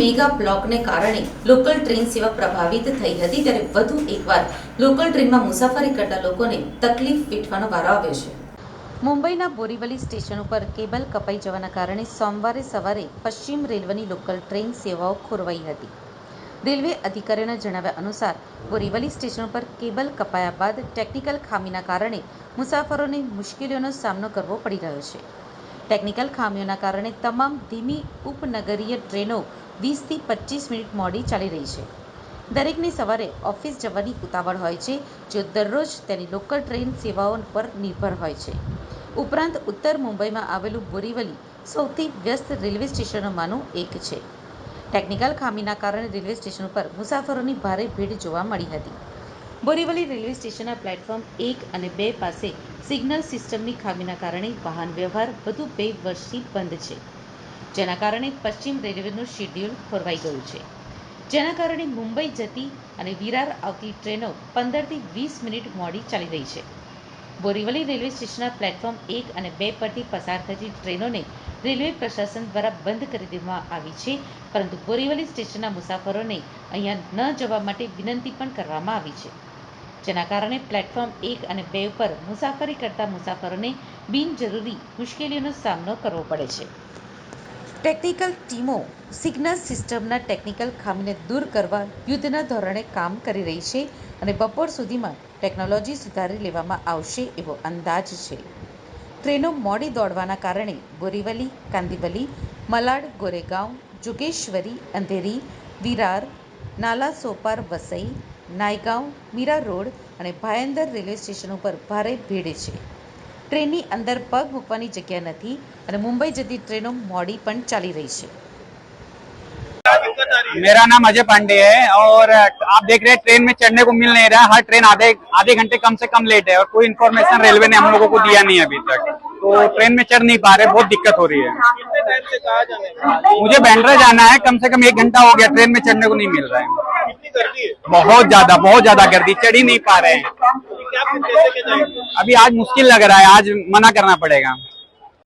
Mega બ્લોકને કારણે local train સેવા પ્રભાવિત થઈ હતી ત્યારે વધુ એકવાર લોકલ ટ્રેનમાં મુસાફરી કરતા લોકોને તકલીફ વેઠવાનો વારો આવ્યો છે. મુંબઈના બોરીવલી સ્ટેશન ઉપર કેબલ કપાઈ જવાના કારણે સોમવારે સવારે પશ્ચિમ રેલવેની લોકલ ટ્રેન સેવાઓ ખોરવાઈ હતી. રેલવે અધિકારીઓના જણાવ્યા અનુસાર, બોરીવલી સ્ટેશન પર કેબલ કપાયા બાદ ટેકનિકલ ખામીના કારણે મુસાફરોને મુશ્કેલીઓનો સામનો કરવો પડી રહ્યો છે. ટેકનિકલ ખામીઓના કારણે તમામ ધીમી ઉપનગરીય ટ્રેનો વીસથી પચીસ મિનિટ મોડી ચાલી રહી છે. દરેકને સવારે ઓફિસ જવાની ઉતાવળ હોય છે જેઓ દરરોજ તેની લોકલ ટ્રેન સેવાઓ પર નિર્ભર હોય છે. ઉપરાંત, ઉત્તર મુંબઈમાં આવેલું બોરીવલી સૌથી વ્યસ્ત રેલવે સ્ટેશનોમાંનું એક છે. ટેકનિકલ ખામીના કારણે રેલવે સ્ટેશન પર મુસાફરોની ભારે ભીડ જોવા મળી હતી. બોરીવલી રેલવે સ્ટેશનના પ્લેટફોર્મ એક અને બે પાસે સિગ્નલ સિસ્ટમની ખામીના કારણે વાહન વ્યવહાર વધુ બે વર્ષથી બંધ છે, જેના કારણે પશ્ચિમ રેલવેનું શેડ્યુલ ખોરવાઈ ગયું છે. જેના કારણે મુંબઈ જતી અને વિરાર આવતી ટ્રેનો પંદરથી વીસ મિનિટ મોડી ચાલી રહી છે. બોરીવલી રેલવે સ્ટેશનના પ્લેટફોર્મ એક અને બે પરથી પસાર થતી ટ્રેનોને રેલવે પ્રશાસન દ્વારા બંધ કરી દેવામાં આવી છે, પરંતુ બોરીવલી સ્ટેશનના મુસાફરોને અહીંયા ન જવા માટે વિનંતી પણ કરવામાં આવી છે. જેના કારણે પ્લેટફોર્મ એક અને બે ઉપર મુસાફરી કરતા મુસાફરોને બિનજરૂરી મુશ્કેલીઓનો સામનો કરવો પડે છે. ટેકનિકલ ટીમો સિગ્નલ સિસ્ટમના ટેકનિકલ ખામીને દૂર કરવા યુદ્ધના ધોરણે કામ કરી રહી છે અને બપોર સુધીમાં ટેકનોલોજી સુધારી લેવામાં આવશે એવો અંદાજ છે. ટ્રેનો મોડી દોડવાના કારણે બોરીવલી, કાંદિવલી, મલાડ, ગોરેગાંવ, જોગેશ્વરી, અંધેરી, વિરાર, નાલા સોપાર, વસઈ નાયગાંવ મીરા રોડ અને ભાયંદર રેલવે સ્ટેશન ઉપર ભારે ભીડ છે ટ્રેનની અંદર પગ મૂકવાની જગ્યા નથી અને મુંબઈ જતી ટ્રેનો મોડી પણ ચાલી રહી છે मेरा नाम अजय पांडे है और आप देख रहे हैं ट्रेन में चढ़ने को मिल नहीं रहा है हर ट्रेन आधे आधे घंटे कम से कम लेट है और कोई इन्फॉर्मेशन रेलवे ने हम लोगों को दिया नहीं है अभी तक तो ट्रेन में चढ़ नहीं पा रहे बहुत दिक्कत हो रही है कितने टाइम से कहा जाने का? मुझे बैंड्रा जाना है कम से कम एक घंटा हो गया ट्रेन में चढ़ने को नहीं मिल रहा है कितनी गर्दी है बहुत ज्यादा बहुत ज्यादा कर दी चढ़ ही नहीं पा रहे हैं तो क्या फिर कैसे के जाएंगे अभी आज मुश्किल लग रहा है आज मना करना पड़ेगा